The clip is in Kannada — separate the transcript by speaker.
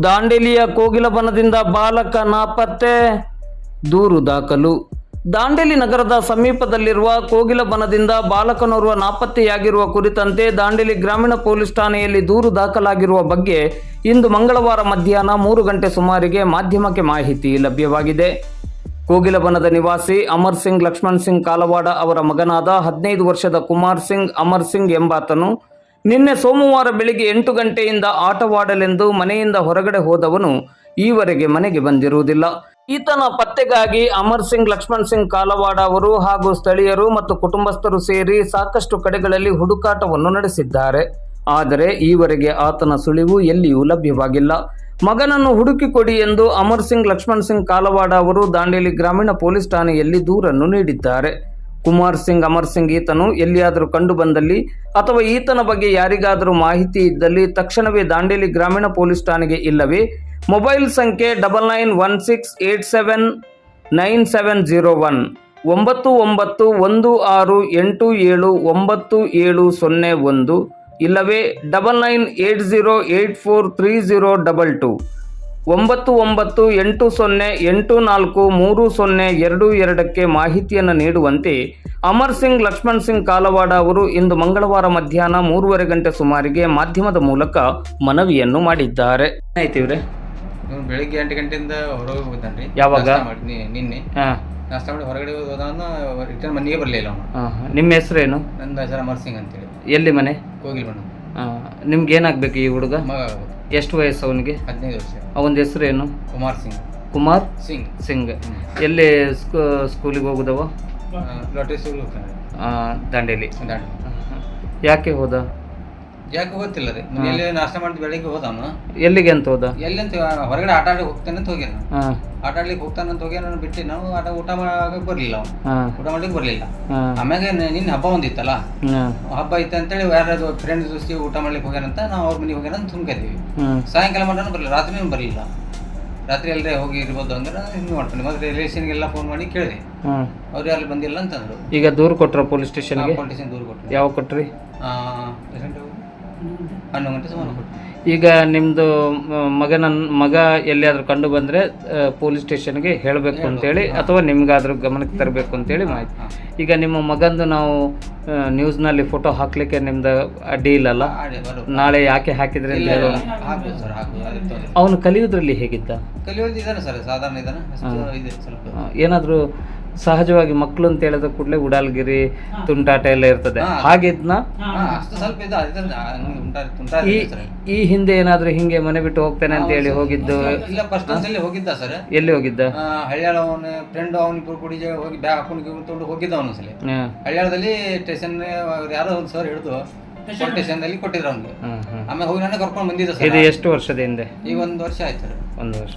Speaker 1: ದಾಂಡೇಲಿಯ ಕೋಗಿಲಬನದಿಂದ ಬಾಲಕ ನಾಪತ್ತೆ ದೂರು ದಾಖಲು. ದಾಂಡೇಲಿ ನಗರದ ಸಮೀಪದಲ್ಲಿರುವ ಕೋಗಿಲಬನದಿಂದ ಬಾಲಕನೋರ್ವ ನಾಪತ್ತೆಯಾಗಿರುವ ಕುರಿತಂತೆ ದಾಂಡೇಲಿ ಗ್ರಾಮೀಣ ಪೊಲೀಸ್ ಠಾಣೆಯಲ್ಲಿ ದೂರು ದಾಖಲಾಗಿರುವ ಬಗ್ಗೆ ಇಂದು ಮಂಗಳವಾರ ಮಧ್ಯಾಹ್ನ ಮೂರು ಗಂಟೆ ಸುಮಾರಿಗೆ ಮಾಧ್ಯಮಕ್ಕೆ ಮಾಹಿತಿ ಲಭ್ಯವಾಗಿದೆ. ಕೋಗಿಲಬನದ ನಿವಾಸಿ ಅಮರ್ ಸಿಂಗ್ ಲಕ್ಷ್ಮಣ್ ಸಿಂಗ್ ಕಾಲವಾಡ ಅವರ ಮಗನಾದ ಹದಿನೈದು ವರ್ಷದ ಕುಮಾರ್ ಸಿಂಗ್, ಅಮರ್ ಸಿಂಗ್ ಎಂಬಾತನು ನಿನ್ನೆ ಸೋಮವಾರ ಬೆಳಿಗ್ಗೆ ಎಂಟು ಗಂಟೆಯಿಂದ ಆಟವಾಡಲೆಂದು ಮನೆಯಿಂದ ಹೊರಗಡೆ ಹೋದವನು ಈವರೆಗೆ ಮನೆಗೆ ಬಂದಿರುವುದಿಲ್ಲ. ಈತನ ಪತ್ತೆಗಾಗಿ ಅಮರ್ ಸಿಂಗ್, ಲಕ್ಷ್ಮಣ್ ಸಿಂಗ್ ಕಾಲವಾಡ ಅವರು ಹಾಗೂ ಸ್ಥಳೀಯರು ಮತ್ತು ಕುಟುಂಬಸ್ಥರು ಸೇರಿ ಸಾಕಷ್ಟು ಕಡೆಗಳಲ್ಲಿ ಹುಡುಕಾಟವನ್ನು ನಡೆಸಿದ್ದಾರೆ. ಆದರೆ ಈವರೆಗೆ ಆತನ ಸುಳಿವು ಎಲ್ಲಿಯೂ ಲಭ್ಯವಾಗಿಲ್ಲ. ಮಗನನ್ನು ಹುಡುಕಿಕೊಡಿ ಎಂದು ಅಮರ್ ಸಿಂಗ್, ಲಕ್ಷ್ಮಣ್ ಸಿಂಗ್ ಕಾಲವಾಡ ಅವರು ದಾಂಡೇಲಿ ಗ್ರಾಮೀಣ ಪೊಲೀಸ್ ಠಾಣೆಯಲ್ಲಿ ದೂರನ್ನು ನೀಡಿದ್ದಾರೆ. ಕುಮಾರ್ ಸಿಂಗ್, ಅಮರ್ ಸಿಂಗ್ ಈತನು ಎಲ್ಲಿಯಾದರೂ ಕಂಡು ಬಂದಲ್ಲಿ ಅಥವಾ ಈತನ ಬಗ್ಗೆ ಯಾರಿಗಾದರೂ ಮಾಹಿತಿ ಇದ್ದಲ್ಲಿ ತಕ್ಷಣವೇ ದಾಂಡೇಲಿ ಗ್ರಾಮೀಣ ಪೊಲೀಸ್ ಠಾಣೆಗೆ ಇಲ್ಲವೇ? ಮೊಬೈಲ್ ಸಂಖ್ಯೆ double nine one six eight seven nine seven zero one ಒಂಬತ್ತು ಒಂಬತ್ತು ಒಂದು ಆರು ಎಂಟು ಏಳು ಒಂಬತ್ತು ಏಳು ಸೊನ್ನೆ ಒಂದು ಇಲ್ಲವೇ? Double nine eight zero eight four three zero double two ಒಂಬತ್ತು ಒಂಬತ್ತು ಎಂಟು ಸೊನ್ನೆ ಎಂಟು ನಾಲ್ಕು ಮೂರು ಸೊನ್ನೆ ಎರಡು ಎರಡಕ್ಕೆ ಮಾಹಿತಿಯನ್ನು ನೀಡುವಂತೆ ಅಮರ್ ಸಿಂಗ್ ಲಕ್ಷ್ಮಣ್ ಸಿಂಗ್ ಕಾಲವಾಡ ಅವರು ಇಂದು ಮಂಗಳವಾರ ಮಧ್ಯಾಹ್ನ ಮೂರುವರೆ ಗಂಟೆ ಸುಮಾರಿಗೆ ಮಾಧ್ಯಮದ ಮೂಲಕ ಮನವಿಯನ್ನು ಮಾಡಿದ್ದಾರೆ. ಆಯ್ತಿವ್ರೆ
Speaker 2: ಬೆಳಿಗ್ಗೆ ಎಂಟು ಗಂಟೆಯಿಂದ ಹೊರಗೆ ಹೋಗಿದ್ದಾನೆ
Speaker 1: ಯಾವಾಗ?
Speaker 2: ನಿನ್ನೆ.
Speaker 1: ಹಾಂ.
Speaker 2: ನಾಷ್ಟ ಮಾಡಿ ಹೊರಗಡೆ ಹೋದವನು ರಿಟರ್ನ್ ಮನೆಗೆ ಬರಲಿಲ್ಲ ಅವನು.
Speaker 1: ನಿಮ್ಮ ಹೆಸರೇನು
Speaker 2: ನನ್ನ ಹೆಸರು ಅಮರ್ ಸಿಂಗ್ ಅಂತೇಳಿ.
Speaker 1: ಎಲ್ಲಿ ಮನೆ?
Speaker 2: ಹೋಗಿಲ್ಲ ಮೇಡಮ್
Speaker 1: ನಿಮ್ಗೆ ಏನಾಗಬೇಕು ಈ ಹುಡುಗ?
Speaker 2: ಮಗ
Speaker 1: ಎಷ್ಟು ವಯಸ್ಸು ಅವನಿಗೆ?
Speaker 2: ಹದಿನೈದು ವರ್ಷ.
Speaker 1: ಅವನ ಹೆಸರೇನು
Speaker 2: ಕುಮಾರ್ ಸಿಂಗ್.
Speaker 1: ಕುಮಾರ್
Speaker 2: ಸಿಂಗ್.
Speaker 1: ಸಿಂಗ್. ಎಲ್ಲಿ ಸ್ಕೂ ಸ್ಕೂಲಿಗೆ ಹೋಗುದವ? ದಂಡೇಲಿ. ದಾಂಡೇಲಿ.
Speaker 2: ದಾಂಡಿ
Speaker 1: ಯಾಕೆ ಹೋದ?
Speaker 2: ಯಾಕೆ ಗೊತ್ತಿಲ್ಲ ರೀ ಮನೆಯಲ್ಲಿ ನಾಷ್ಟ ಮಾಡಿದ ಬೆಳಿಗ್ಗೆ ಹೋದ ಅವನು
Speaker 1: ಎಲ್ಲಿಗೆ ಅಂತ ಹೋದ?
Speaker 2: ಎಲ್ಲಂತ? ಹೊರಗಡೆ ಆಟ ಆಡಿ ಹೋಗ್ತಾನೆ ಅಂತ ಹೋಗ್ಯಾನ. ಆಟ ಆಡ್ಲಿಕ್ಕೆ ಹೋಗ್ತಾನೆ ಅಂತ ಹೋಗ್ಯಾನ ಬಿಟ್ಟು ನಾವು ಆಟ ಊಟ ಮಾಡಕ್ ಬರಲಿಲ್ಲ ಅವನು. ಊಟ ಮಾಡ್ಲಿಕ್ಕೆ ಬರಲಿಲ್ಲ. ಆಮ್ಯಾಗ ನಿನ್ನ ಹಬ್ಬ ಒಂದಿತ್ತಲ್ಲ? ಹಬ್ಬ ಐತೆ ಅಂತೇಳಿ ಯಾರಾದ್ರು ಫ್ರೆಂಡ್ಸ್ ಜೊತೆ ಊಟ ಮಾಡ್ಲಿಕ್ಕೆ ಹೋಗ್ಯಾರಂತ ನಾವು ಅವ್ರ ಮನೆಗೆ ಹೋಗ್ಯಾನ ಅಂತ
Speaker 1: ಹ್ಞೂ
Speaker 2: ಸಾಯಂಕಾಲ ಮಟನೂ ಬರಲಿಲ್ಲ. ರಾತ್ರಿನೂ ಬರಲಿಲ್ಲ. ರಾತ್ರಿ ಎಲ್ಲರೇ ಹೋಗಿ ಇರ್ಬೋದು ಅಂದ್ರೆ ಹಿಂಗೆ ಮಾಡ್ಕೊಂಡು ಮತ್ತೆ ರಿಲೇಷನ್ಗೆಲ್ಲ ಫೋನ್ ಮಾಡಿ ಕೇಳಿದೆ. ಅವ್ರು ಯಾರು ಬಂದಿಲ್ಲ ಅಂತಂದ್ರು.
Speaker 1: ಈಗ ದೂರು ಕೊಟ್ರ ಪೊಲೀಸ್ ಸ್ಟೇಷನ್ಗೆ
Speaker 2: ಸ್ಟೇಷನ್ ದೂರ ಕೊಟ್ಟರು
Speaker 1: ಯಾವ ಕೊಟ್ರಿ?
Speaker 2: ಹನ್ನೊಂದು ಗಂಟೆ ಸುಮಾರು
Speaker 1: ಈಗ ನಿಮ್ಮದು ಮಗನ ಮಗ ಎಲ್ಲಿಯಾದರೂ ಕಂಡು ಬಂದರೆ ಪೊಲೀಸ್ ಸ್ಟೇಷನ್ಗೆ ಹೇಳಬೇಕು ಅಂತೇಳಿ ಅಥವಾ ನಿಮ್ಗಾದ್ರೂ ಗಮನಕ್ಕೆ ತರಬೇಕು ಅಂತೇಳಿ ಮಾಹಿತಿ. ಈಗ ನಿಮ್ಮ ಮಗಂದು ನಾವು ನ್ಯೂಸ್ನಲ್ಲಿ ಫೋಟೋ ಹಾಕ್ಲಿಕ್ಕೆ ನಿಮ್ದು ಅಡ್ಡಿ ಇಲ್ಲಲ್ಲ? ನಾಳೆ ಯಾಕೆ ಹಾಕಿದ್ರೆ ಅಂತ ಹೇಳೋಣ.
Speaker 2: ಹಾಕ್ಬೋದು ಸರ್ ಹಾಕ್ಬೋದು. ಅದೇ ತೊಂದ್ರೆ
Speaker 1: ಅವನು ಕಲಿಯೋದ್ರಲ್ಲಿ ಹೇಗಿದ್ದ?
Speaker 2: ಕಲಿಯೋದು ಇದಾನೆ ಸರ್ ಸಾಧಾರಣ ಇದಾನೆ. ಅಷ್ಟು ಇದೆ ಸ್ವಲ್ಪ.
Speaker 1: ಏನಾದರೂ ಸಹಜವಾಗಿ ಮಕ್ಕಳು ಅಂತ ಹೇಳಿದ ಕೂಡಲೇ ಉಡಾಲ್ಗಿರಿ ತುಂಟಾಟ ಎಲ್ಲ ಇರ್ತದೆ.
Speaker 2: ಹಾಗೆ ಇದೆ ಉಂಟಾ
Speaker 1: ಈ ಈ ಹಿಂದೆ ಏನಾದ್ರೂ ಹಿಂಗೆ ಮನೆ ಬಿಟ್ಟು ಹೋಗ್ತೇನೆ ಅಂತ ಹೇಳಿ ಹೋಗಿದ್ದು?
Speaker 2: ಇಲ್ಲ ಫಸ್ಟ್ ಒಂದ್ಸಲಿ ಹೋಗಿದ್ದ ಸರ್.
Speaker 1: ಎಲ್ಲಿ ಹೋಗಿದ್ದ?
Speaker 2: ಹಳ್ಯಾಳ ಅವನ ಫ್ರೆಂಡ್ ಅವನಿಬ್ಬರು ಕೂಡಿ ಹೋಗಿ ಬ್ಯಾಗ್ ಹಾಕೊಂಡು ತೊಗೊಂಡು ಹೋಗಿದ್ದ ಅವನು
Speaker 1: ಹಾಂ.
Speaker 2: ಹಳ್ಯಾಳದಲ್ಲಿ ಸ್ಟೇಷನ್ ಯಾರೋ ಒಂದು ಸರ್ ಹಿಡಿದು ಸ್ಟೇಷನ್ದಲ್ಲಿ ಕೊಟ್ಟಿದ್ರು ಅವ್ನಿಗೆ. ಆಮೇಲೆ ಹೋಗಿ ನಾನು ಕರ್ಕೊಂಡು ಬಂದಿದ್ದ
Speaker 1: ಇದು
Speaker 2: ಸರ್
Speaker 1: ಎಷ್ಟು ವರ್ಷದ ಹಿಂದೆ?
Speaker 2: ಈ ಒಂದು ವರ್ಷ ಆಯ್ತು ಸರ್.
Speaker 1: ಒಂದು ವರ್ಷ.